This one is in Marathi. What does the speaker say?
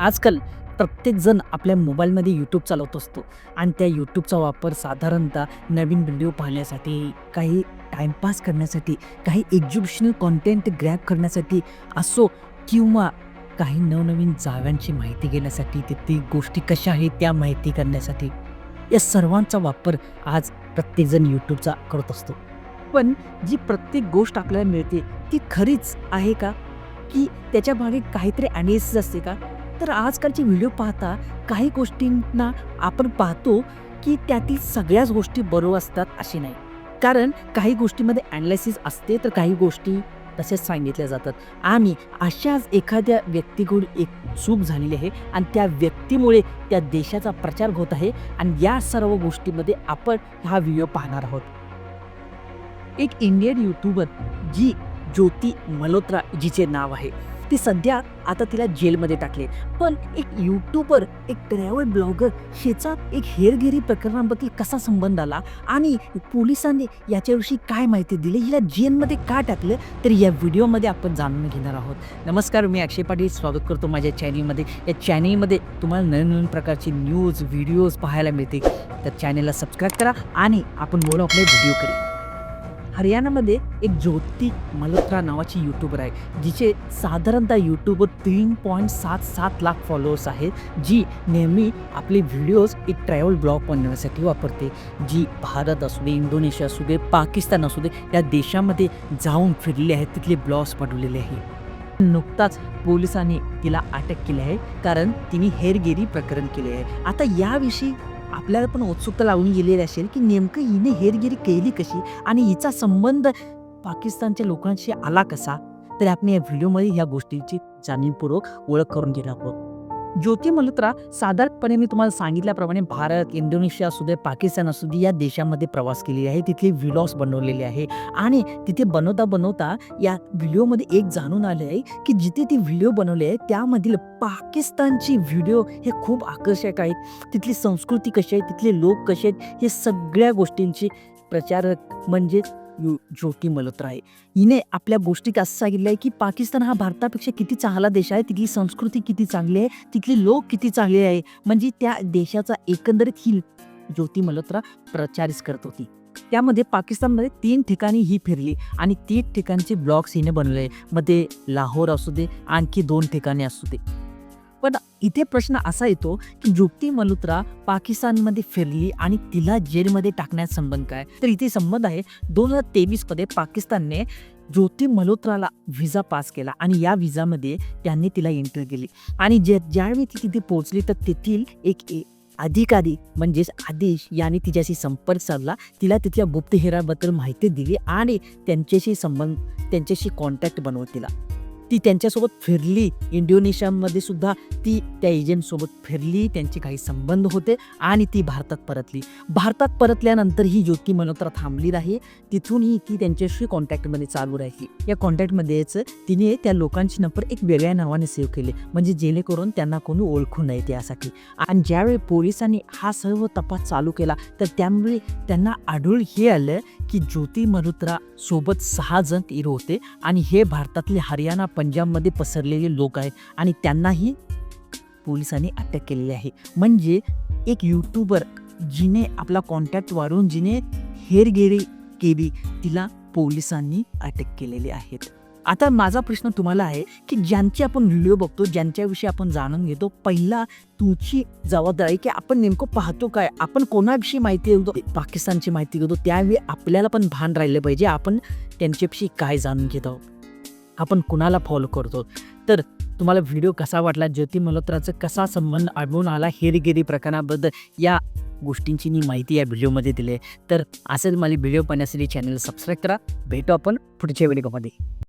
आजकाल प्रत्येकजण आपल्या मोबाईलमध्ये यूट्यूब चालवत असतो. आणि त्या यूट्यूबचा वापर साधारणतः नवीन व्हिडिओ पाहण्यासाठी काही टाईमपास करण्यासाठी काही एज्युकेशनल कॉन्टेंट ग्रॅप करण्यासाठी असो किंवा काही नवनवीन जाव्यांची माहिती घेण्यासाठी तिथे गोष्टी कशा आहेत त्या माहिती करण्यासाठी या सर्वांचा वापर आज प्रत्येकजण यूट्यूबचा करत असतो. पण जी प्रत्येक गोष्ट आपल्याला मिळते ती खरीच आहे का? की त्याच्यामागे काहीतरी ॲनालिसिस असते का? तर आजकालचे व्हिडिओ पाहता काही गोष्टींना आपण पाहतो की त्यातील सगळ्याच गोष्टी बरोबर असतात अशी नाही. कारण काही गोष्टीमध्ये ॲनालिसिस असते तर काही गोष्टी तसेच सांगितल्या जातात. आणि अशाच एखाद्या व्यक्तीकडून एक चूक झालेली आहे आणि त्या व्यक्तीमुळे त्या देशाचा प्रचार होत आहे आणि या सर्व गोष्टीमध्ये आपण हा व्हिडिओ पाहणार आहोत. एक इंडियन यूट्यूबर जी ज्योती मल्होत्रा जिचे नाव आहे. ती सध्या आता तिला जेलमध्ये टाकले पण एक यूट्यूबर एक ट्रॅव्हल ब्लॉगर ह्याचा एक हेरगिरी प्रकरणाबद्दल कसा संबंध आला? आणि पोलिसांनी याच्याविषयी काय माहिती दिली? हिला जेलमध्ये का टाकलं? तर या व्हिडिओमध्ये आपण जाणून घेणार आहोत. नमस्कार मी अक्षय पाटील. स्वागत करतो माझ्या चॅनलमध्ये या चॅनलमध्ये तुम्हाला नवीन नवीन प्रकारची न्यूज व्हिडिओज पाहायला मिळते तर चॅनलला सबस्क्राईब करा आणि आपण बोलू आपले व्हिडिओ करू. हरियाणामध्ये एक ज्योती मल्होत्रा नावाची यूट्यूबर आहे जिचे साधारणतः यूट्यूबवर तीन पॉईंट सात सात लाख फॉलोअर्स आहेत जी नेहमी आपले व्हिडिओज एक ट्रॅव्हल ब्लॉग बनवण्यासाठी वापरते जी भारत असू दे इंडोनेशिया असू दे पाकिस्तान असू दे या देशामध्ये जाऊन फिरले आहेत तिथले ब्लॉग्स बनवलेले आहे. नुकताच पोलिसांनी तिला अटक केली आहे कारण तिने हेरगिरी प्रकरण केले आहे. आता याविषयी आपल्याला पण उत्सुकता लावून गेलेली असेल की नेमकं हिने हेरगिरी केली कशी आणि हिचा संबंध पाकिस्तानच्या लोकांशी आला कसा? तर आपण या व्हिडिओमध्ये ह्या गोष्टीची जाणीवपूर्वक ओळख करून घेणार आहोत. ज्योती मल्होत्रा साधारणपणे मी तुम्हाला सांगितल्याप्रमाणे भारत इंडोनेशिया असू दे पाकिस्तान असू दे या देशामध्ये प्रवास केलेली आहे. तिथले व्हिडिओज बनवलेले आहे. आणि तिथे बनवता बनवता या व्हिडिओमध्ये एक जाणून आले आहे की जिथे ती व्हिडिओ बनवले आहे त्यामधील पाकिस्तानची व्हिडिओ हे खूप आकर्षक आहेत तिथली संस्कृती कशी आहे तिथले लोक कसे आहेत हे सगळ्या गोष्टींची प्रचारक म्हणजे यु ज्योती मल्होत्रा आहे हिने आपल्या गोष्टीत असं सांगितलं आहे की पाकिस्तान हा भारतापेक्षा किती चांगला देश आहे तिथली संस्कृती किती चांगली आहे तिथले लोक किती चांगले आहे म्हणजे त्या देशाचा एकंदरीत ही ज्योती मल्होत्रा प्रचारित करत होती. त्यामध्ये पाकिस्तानमध्ये तीन ठिकाणी ही फिरली आणि तीन ठिकाणचे ब्लॉग्स हिने बनवले. मध्ये लाहोर असू दे आणखी दोन ठिकाणी असू दे. पण इथे प्रश्न असा येतो की ज्योती मल्होत्रा पाकिस्तानमध्ये फिरली आणि तिला जेलमध्ये टाकण्यात संबंध काय तर इथे संबंध आहे दोन हजार तेवीसमध्ये पाकिस्तानने ज्योती मल्होत्राला व्हिसा पास केला आणि या व्हिसामध्ये त्यांनी तिला एंटर केली. आणि जे ज्यावेळी ती तिथे पोहोचली तर तेथील एक ए- अधिकारी म्हणजेच आदेश याने तिच्याशी संपर्क साधला. तिला तिथल्या गुप्तहेराबद्दल माहिती दिली आणि त्यांच्याशी संबंध त्यांच्याशी कॉन्टॅक्ट बनवत तिला ती त्यांच्यासोबत फिरली. इंडोनेशियामध्ये सुद्धा ती त्या एजंटसोबत फिरली. त्यांचे काही संबंध होते आणि ती भारतात परतली. भारतात परतल्यानंतर ही ज्योती मल्होत्रा थांबली नाही. तिथूनही ती त्यांच्याशी कॉन्टॅक्टमध्ये चालू राहिली. या कॉन्टॅक्टमध्येच तिने त्या लोकांची नंबर एक वेगळ्या नावाने सेव्ह केले. म्हणजे जेणेकरून त्यांना कोणी ओळखू नये त्यासाठी. आणि ज्यावेळी पोलिसांनी हा सर्व तपास चालू केला तर त्यामुळे त्यांना आढळून हे आलं की ज्योती मल्होत्रा सोबत सहा जण इरो होते. आणि हे भारतातले हरियाणा पंजाबमध्ये पसरलेले लोक आहेत आणि त्यांनाही पोलिसांनी अटक केलेली आहे. म्हणजे एक यूट्यूबर जिने आपला कॉन्टॅक्ट वाढवून जिने हेरगेरी केली तिला पोलिसांनी अटक केलेली आहेत. आता माझा प्रश्न तुम्हाला आहे की ज्यांचे आपण व्हिडिओ बघतो ज्यांच्याविषयी आपण जाणून घेतो पहिला तुमची जबाबदारी की आपण नेमकं पाहतो काय? आपण कोणाविषयी माहिती घेतो पाकिस्तानची माहिती घेतो त्यावेळी आपल्याला पण भान राहिलं पाहिजे. आपण त्यांच्याविषयी काय जाणून घेत आहोत? आपण कुणाला फॉलो करतो? तर तुम्हाला व्हिडिओ कसा वाटला? ज्योती मल्होत्राचा कसा संबंध आढळून आला? हेरगिरी प्रकरणाबद्दल या गोष्टींची मी माहिती या व्हिडिओमध्ये दिली आहे. तर असेल मला व्हिडिओ पाहण्यासाठी चॅनल सबस्क्राईब करा. भेटू आपण पुढच्या व्हिडिओमध्ये